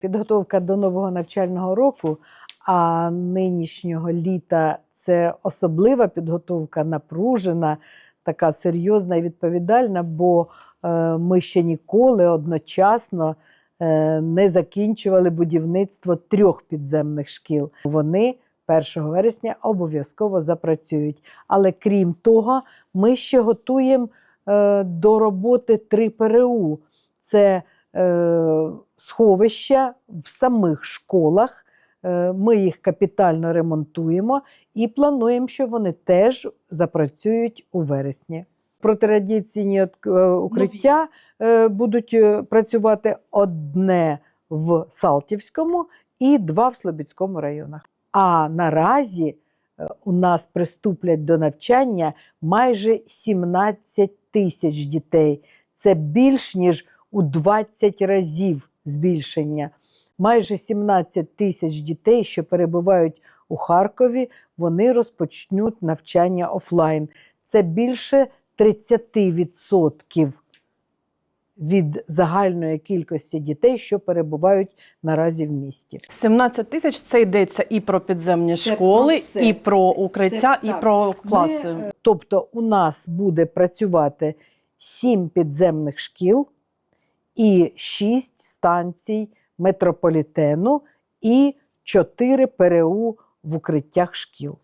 Підготовка до нового навчального року, а нинішнього літа це особлива підготовка, напружена, така серйозна і відповідальна, бо е, ми ще ніколи одночасно е, не закінчували будівництво трьох підземних шкіл. Вони 1 вересня обов'язково запрацюють. Але крім того, ми ще готуємо е, до роботи три ПРУ. Це сховища в самих школах. Е, Ми їх капітально ремонтуємо і плануємо, що вони теж запрацюють у вересні. Протирадіаційні е, укриття е, будуть е, працювати одне в Салтівському і два в Слобідському районах. А наразі е, у нас приступлять до навчання майже 17 тисяч дітей. Це більш ніж у 20 разів збільшення. Майже 17 тисяч дітей, що перебувають у Харкові, вони розпочнуть навчання офлайн. Це більше 30% від загальної кількості дітей, що перебувають наразі в місті. 17 тисяч це йдеться і про підземні Це школи, про і про укриття, Це і так. про класи. Ми, е, тобто у нас буде працювати 7 підземних шкіл і 6 станцій метрополітену і 4 ПРУ в укриттях шкіл.